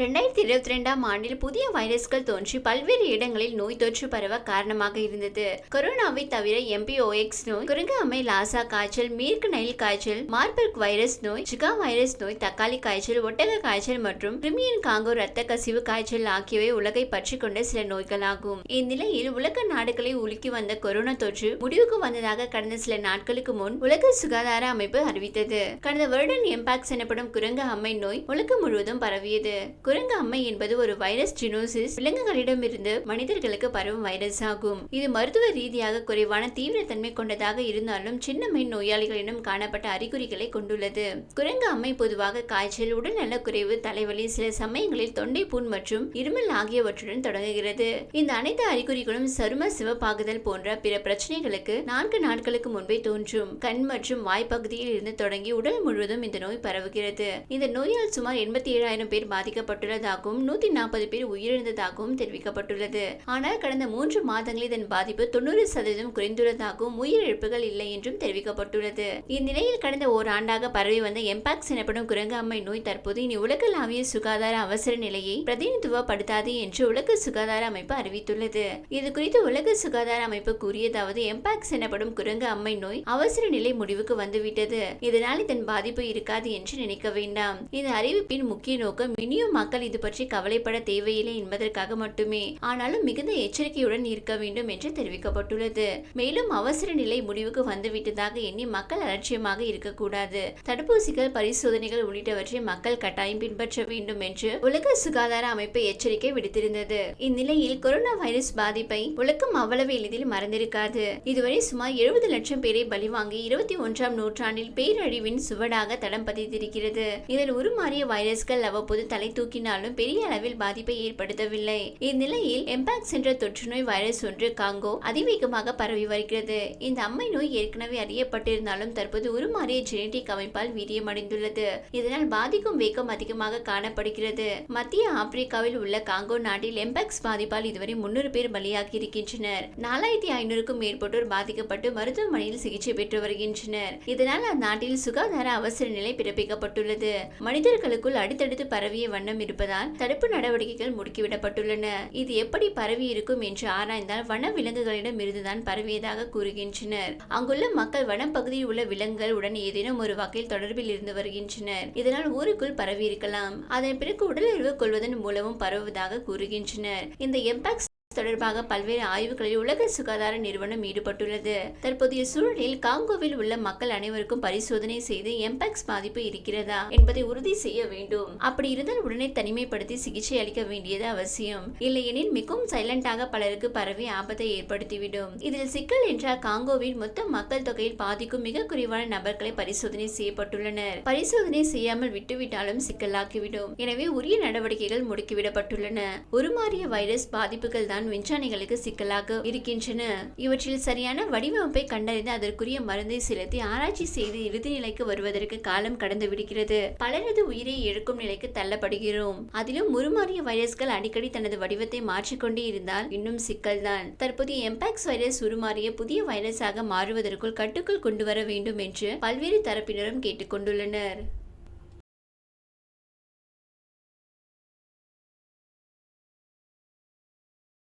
ரெண்டாயிரத்தி இருபத்தி ரெண்டாம் ஆண்டில் புதிய வைரஸ்கள் தோன்றி பல்வேறு இடங்களில் நோய் தொற்று பரவ காரணமாக இருந்தது. கொரோனாவை தவிர எம்பிஓஎக்ஸ் நோய் குரங்கு லாசா காய்ச்சல் மேற்கு நைல் காய்ச்சல் மார்பர்க் வைரஸ் நோய் ஜிகா வைரஸ் நோய் தக்காளி காய்ச்சல் ஒட்டக காய்ச்சல் மற்றும் கிரிமியன் காங்கோ ரத்த கசிவு காய்ச்சல் ஆகியவை உலகை பற்றி கொண்ட சில நோய்களாகும். இந்நிலையில் உலக நாடுகளை உலுக்கி வந்த கொரோனா தொற்று முடிவுக்கு வந்ததாக கடந்த சில நாட்களுக்கு முன் உலக சுகாதார அமைப்பு அறிவித்தது. கடந்த வருடன் எம்பாக்ஸ் எனப்படும் குரங்கு அம்மை நோய் உலகம் முழுவதும் பரவியது. குரங்கு அம்மை என்பது ஒரு வைரஸ் ஜினோசிஸ். விலங்குகளிடமிருந்து மனிதர்களுக்கு பரவும் வைரஸ் ஆகும் இது மருத்துவ ரீதியாக குறைவான தீவிரத்தன்மை கொண்டதாக இருந்தாலும் சின்ன சின்னம்மை நோயாளிகளிடம் காணப்பட்ட அறிகுறிகளை கொண்டுள்ளது. குரங்கு அம்மை பொதுவாக காய்ச்சல் உடல்நல குறைவு தலைவலி சில சமயங்களில் தொண்டை புண் மற்றும் இருமல் ஆகியவற்றுடன் தொடங்குகிறது. இந்த அனைத்து அறிகுறிகளும் சரும சிவப்பாகுதல் போன்ற பிற பிரச்சனைகளுக்கு நான்கு நாட்களுக்கு முன்பே தோன்றும். கண் மற்றும் வாய்ப்பகுதியில் இருந்து தொடங்கி உடல் முழுவதும் இந்த நோய் பரவுகிறது. இந்த நோயால் சுமார் எண்பத்தி ஏழாயிரம் பேர் பாதிக்கப்பட்டுள்ளதாகவும் நூத்தி நாற்பது பேர் உயிரிழந்ததாகவும் தெரிவிக்கப்பட்டுள்ளது. ஆனால் கடந்த மூன்று மாதங்களில் இதன் பாதிப்பு தொண்ணூறு சதவீதம் குறைந்துள்ளதாகவும் உயிரிழப்புகள் இல்லை என்றும் தெரிவிக்கப்பட்டுள்ளது. இந்நிலையில் கடந்த ஓராண்டாக பரவி வந்த எம்பாக்ஸ் எனப்படும் குரங்காமை நோய் தற்போது இனி உலகளாவிய சுகாதார அவசர நிலையை பிரதிநிதித்துவப்படுத்தாது என்று உலக சுகாதார அமைப்பு அறிவித்துள்ளது. இது குறித்து உலக சுகாதார அமைப்பு கூறியதாவது எம்பாக்ஸ் எனப்படும் குரங்கு அம்மை நோய் அவசர நிலை முடிவுக்கு வந்துவிட்டது. இதனால் இதன் பாதிப்பு இருக்காது என்று நினைக்க வேண்டாம். இந்த அறிவிப்பின் முக்கிய நோக்கம் இனியும் மக்கள் இது பற்றி கவலைப்பட தேவையில்லை என்பதற்காக மட்டுமே. ஆனாலும் மிகுந்த எச்சரிக்கையுடன் இருக்க வேண்டும் என்று தெரிவிக்கப்பட்டுள்ளது. மேலும் அவசர நிலை முடிவுக்கு வந்துவிட்டதாக எண்ணி மக்கள் அலட்சியமாக இருக்கக்கூடாது. தடுப்பூசிகள் பரிசோதனைகள் உள்ளிட்டவற்றை மக்கள் கட்டாயம் பின்பற்ற வேண்டும் என்று உலக சுகாதார அமைப்பு எச்சரிக்கை விடுத்திருந்தது. இந்நிலையில் கொரோனா வைரஸ் பாதிப்பை உலகம் அவ்வளவு எளிதில் மறந்திருக்காது. இதுவரை சுமார் எழுபது லட்சம் பேரை பலிவாங்கி இருபத்தி ஒன்றாம் நூற்றாண்டில் பேரழிவின் சுவடாக தடம் பதித்திருக்கிறது. இதில் உருமாறிய வைரஸ்கள் அவ்வப்போது தலை தூக்கி தூக்கினாலும் பெரிய அளவில் பாதிப்பை ஏற்படுத்தவில்லை. இந்நிலையில் எம்பாக்ஸ் என்ற தொற்று நோய் வைரஸ் ஒன்று காங்கோ அதிவேகமாக பரவி வருகிறது. இந்த அம்மை நோய் ஏற்கனவே அறியப்பட்டிருந்தாலும் தற்போது உருமாறிய ஜெனடிக் அமைப்பால் வீரியமடைந்துள்ளது. இதனால் பாதிக்கும் வேகம் அதிகமாக காணப்படுகிறது. மத்திய ஆப்பிரிக்காவில் உள்ள காங்கோ நாட்டில் எம்பாக்ஸ் பாதிப்பால் இதுவரை முன்னூறு பேர் பலியாகி இருக்கின்றனர். நாலாயிரத்தி ஐநூறுக்கும் மேற்பட்டோர் பாதிக்கப்பட்டு மருத்துவமனையில் சிகிச்சை பெற்று வருகின்றனர். இதனால் அந்நாட்டில் சுகாதார அவசர நிலை பிறப்பிக்கப்பட்டுள்ளது. மனிதர்களுக்குள் அடுத்தடுத்து பரவிய வண்ணம் இருப்பதால் தடுப்பு நடவடிக்கைகள் முடுக்கிவிடப்பட்டுள்ளன. இது எப்படி பரவி இருக்கும் என்று ஆராய்ந்தால் வன விலங்குகளிடம் இருந்துதான் பரவியதாக கூறுகின்றனர். அங்குள்ள மக்கள் வனம் பகுதியில் உள்ள விலங்குகள் உடன் ஏதேனும் ஒரு வகையில் தொடர்பில் இருந்து வருகின்றனர். இதனால் ஊருக்குள் பரவி இருக்கலாம் அதன் பிறகு உடலுறவு கொள்வதன் மூலமும் பரவுவதாக கூறுகின்றனர். இந்த எம்பாக்ஸ் தொடர்பாக பல்வேறு ஆய்வுகளில் உலக சுகாதார நிறுவனம் ஈடுபட்டுள்ளது. தற்போதைய சூழலில் காங்கோவில் உள்ள மக்கள் அனைவருக்கும் பரிசோதனை செய்து எம்பெக்ஸ் பாதிப்பு இருக்கிறதா என்பதை உறுதி செய்ய வேண்டும். அப்படி இருந்தால் உடனே தனிமைப்படுத்தி சிகிச்சை அளிக்க வேண்டியது அவசியம். இல்லையெனில் மிகவும் சைலண்டாக பலருக்கு பரவி ஆபத்தை ஏற்படுத்திவிடும். இதில் சிக்கல் என்றால் காங்கோவில் மொத்த மக்கள் தொகையில் பாதிக்கும் மிக குறைவான நபர்களை பரிசோதனை செய்யப்பட்டுள்ளனர். பரிசோதனை செய்யாமல் விட்டுவிட்டாலும் சிக்கலாக்கிவிடும். எனவே உரிய நடவடிக்கைகள் முடுக்கிவிடப்பட்டுள்ளன. உருமாறிய வைரஸ் பாதிப்புகள் தான் விஞ்ஞானிகளுக்கு சிக்கலாக இருக்கின்றன. இவற்றில் சரியான வடிவமைப்பை கண்டறிந்து அதற்குரிய மருந்தை செலுத்தி ஆராய்ச்சி செய்து இறுதி நிலைக்கு வருவதற்கு காலம் கடந்து விடுகிறது. பலரது உயிரை இழக்கும் நிலைக்கு தள்ளப்படுகிறோம். அதிலும் உருமாறிய வைரஸ்கள் அடிக்கடி தனது வடிவத்தை மாற்றிக்கொண்டே இருந்தால் இன்னும் சிக்கல்தான். தற்போதைய எம்பாக்ஸ் வைரஸ் உருமாறிய புதிய வைரஸாக மாறுவதற்குள் கட்டுக்குள் கொண்டு வர வேண்டும் என்று பல்வேறு தரப்பினரும் கேட்டுக்கொண்டுள்ளனர்.